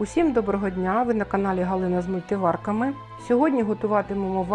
Усім доброго дня! Ви на каналі Галина з мультиварками. Сьогодні готуватимемо в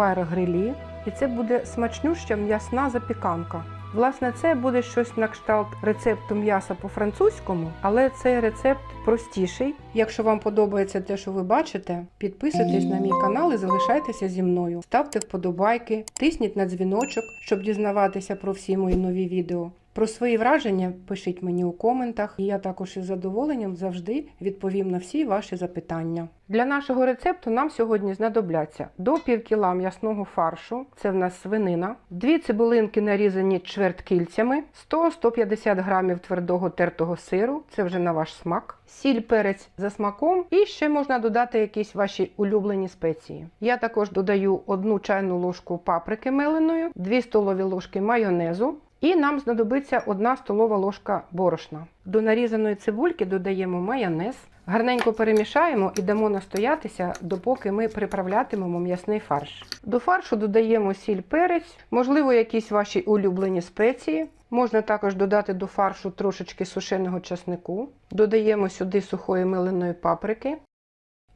і це буде смачнюща м'ясна запіканка. Власне, це буде щось на кшталт рецепту м'яса по-французькому, але цей рецепт простіший. Якщо вам подобається те, що ви бачите, підписуйтесь на мій канал і залишайтеся зі мною. Ставте вподобайки, тисніть на дзвіночок, щоб дізнаватися про всі мої нові відео. Про свої враження пишіть мені у коментах, і я також із задоволенням завжди відповім на всі ваші запитання. Для нашого рецепту нам сьогодні знадобляться до пів кіла м'ясного фаршу, це в нас свинина, дві цибулинки нарізані чверткільцями, 100-150 грамів твердого тертого сиру, це вже на ваш смак, сіль, перець за смаком, і ще можна додати якісь ваші улюблені спеції. Я також додаю одну чайну ложку паприки меленої, 2 столові ложки майонезу, і нам знадобиться 1 столова ложка борошна. До нарізаної цибульки додаємо майонез, гарненько перемішаємо і дамо настоятися, допоки ми приправлятимемо м'ясний фарш. До фаршу додаємо сіль перець, можливо, якісь ваші улюблені спеції. Можна також додати до фаршу трошечки сушеного часнику. Додаємо сюди сухої меленої паприки,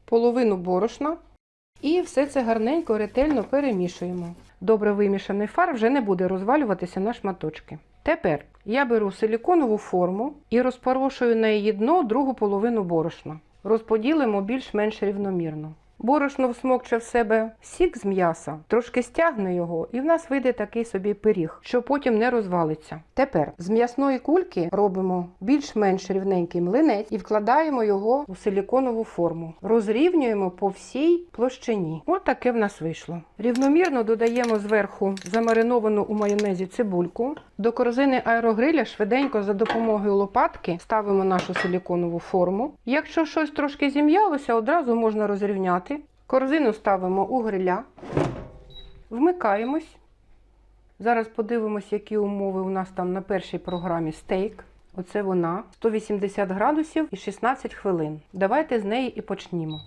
половину борошна і все це гарненько ретельно перемішуємо. Добре вимішаний фар вже не буде розвалюватися на шматочки. Тепер я беру силіконову форму і розпорошую на її дно другу половину борошна. Розподілимо більш-менш рівномірно. Борошно всмокче в себе сік з м'яса, трошки стягне його, і в нас вийде такий собі пиріг, що потім не розвалиться. Тепер з м'ясної кульки робимо більш-менш рівненький млинець і вкладаємо його у силіконову форму. Розрівнюємо по всій площині. Ось таке в нас вийшло. Рівномірно додаємо зверху замариновану у майонезі цибульку. До корзини аерогриля швиденько за допомогою лопатки ставимо нашу силіконову форму. Якщо щось трошки зім'ялося, одразу можна розрівняти. Корзину ставимо у гриля, вмикаємось. Зараз подивимось, які умови у нас там на першій програмі стейк. Оце вона 180 градусів і 16 хвилин. Давайте з неї і почнімо.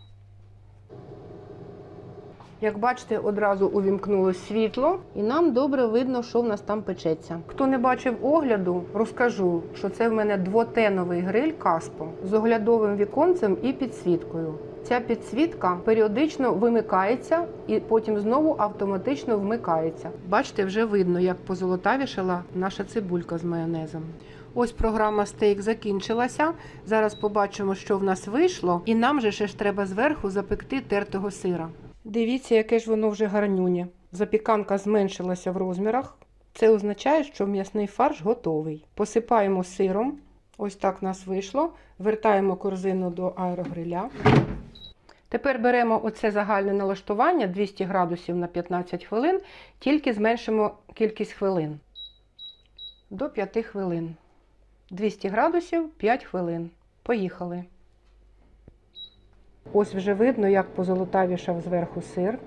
Як бачите, одразу увімкнулось світло, і нам добре видно, що в нас там печеться. Хто не бачив огляду, розкажу, що це в мене двотеновий гриль Каспо з оглядовим віконцем і підсвіткою. Ця підсвітка періодично вимикається і потім знову автоматично вмикається. Бачите, вже видно, як позолотавішала наша цибулька з майонезом. Ось програма стейк закінчилася. Зараз побачимо, що в нас вийшло, і нам же ще ж треба зверху запекти тертого сира. Дивіться, яке ж воно вже гарнюнє. Запіканка зменшилася в розмірах. Це означає, що м'ясний фарш готовий. Посипаємо сиром. Ось так нас вийшло. Вертаємо корзину до аерогриля. Тепер беремо оце загальне налаштування 200 градусів на 15 хвилин, тільки зменшимо кількість хвилин до 5 хвилин. 200 градусів 5 хвилин. Поїхали. Ось вже видно, як позолотавішав зверху сир.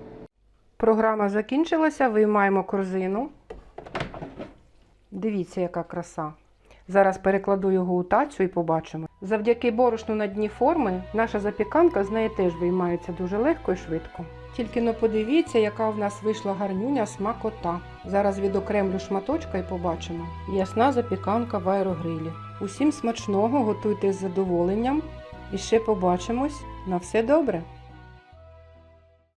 Програма закінчилася, виймаємо корзину. Дивіться, яка краса. Зараз перекладу його у тацю і побачимо. Завдяки борошну на дні форми наша запіканка з неї теж виймається дуже легко і швидко. Тільки но подивіться, яка в нас вийшла гарнюня смакота. Зараз відокремлю шматочка і побачимо. Ясна запіканка в аерогрилі. Усім смачного, готуйте з задоволенням. І ще побачимось. На все добре!